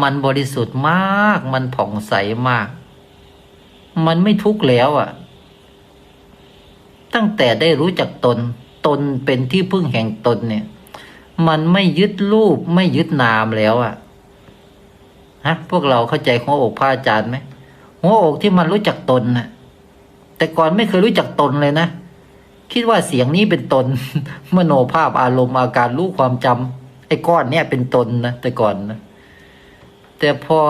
มันบริสุทธิ์มาก มันผ่องใสมาก มันไม่ทุกข์แล้วอะ่ะ ตั้งแต่ได้รู้จักตน ตนเป็นที่พึ่งแห่งตนเนี่ย มันไม่ยึดรูปไม่ยึดนามแล้วอะ่ะฮะพวกเราเข้าใจหัวอกพระอาจารย์ไหมหัวอกที่มันรู้จักตนน่ะ แต่ก่อนไม่เคยรู้จักตนเลยนะ คิดว่าเสียงนี้เป็นตน มโนภาพอารมณ์อาการรู้ความจำไอ้ก้อนเนี่ยเป็นตนนะแต่ก่อนนะ แต่พอ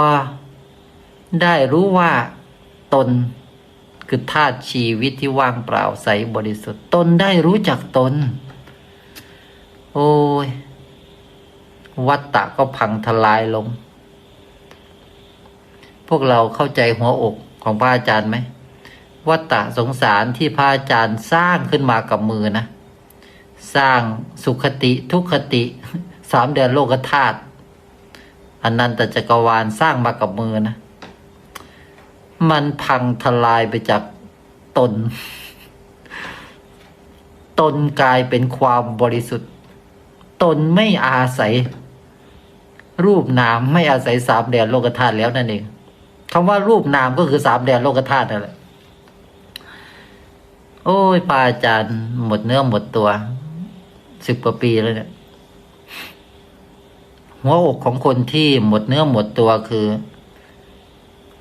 ได้รู้ว่าตนคือธาตุชีวิตที่ว่างเปล่าใสบริสุทธิ์ ตนได้รู้จักตน โอ้ย วัตตะก็พังทลายลง พวกเราเข้าใจหัวอกของพระอาจารย์ไหมวัตตะสงสารที่พระอาจารย์สร้างขึ้นมากับมือนะ สร้างสุขติทุกขติ สามเดือนโลกธาตุ อนันตจักรวาลสร้างมากับมือนะ มันพังทลายไปจากตน ตนกลายเป็นความบริสุทธิ์ ตนไม่อาศัย รูปนามไม่อาศัยสามแดนโลกธาตุแล้วนั่นเองคำว่ารูปนามก็คือสามแดนโลกธาตุนั่นแหละโอ้ยปาอาจารย์หมดเนื้อหมดตัวสิบกว่าปีแล้วเนี่ย หัวอกของคนที่หมดเนื้อหมดตัวคือ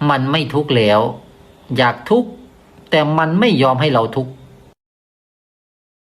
มันไม่ทุกข์แล้ว อยากทุกข์แต่มันไม่ยอมให้เราทุกข์